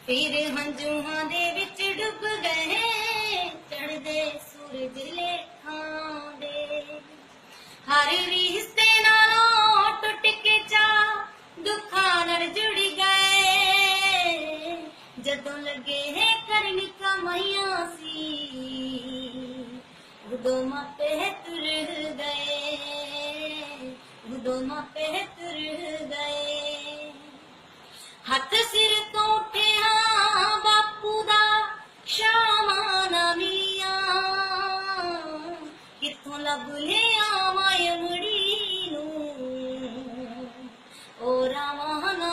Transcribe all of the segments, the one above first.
ਅਸੀਂ ਫਿਰ ਹੰਝੂਆਂ ਦੇ ਵਿੱਚ ਡੁੱਬ ਗਏ ਚੜਦੇ ਸੂਰਜ ਲੇਖਾਂ ਦੇ। ਹਰ ਵੀ ਨਾਲੋਂ ਟੁੱਟ ਕੇ ਜਾ ਦੁੱਖਾਂ ਨਾਲ ਜੁੜੀ ਗਏ। ਜਦੋਂ ਲੱਗੇ ਹੈ ਕਰਨੀ ਕਮਾਈਆਂ ਸੀ, ਉਦੋਂ ਮਾ दोनों पे बेहतर गए। हथ सिर तो उठे हाँ बापू दा शामा ना मिया। कितों लभ ले आ मुड़ी नू। ओ रामा ना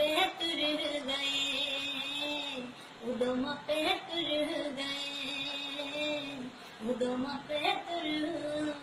उदम पे तुर गए उदम पे तुर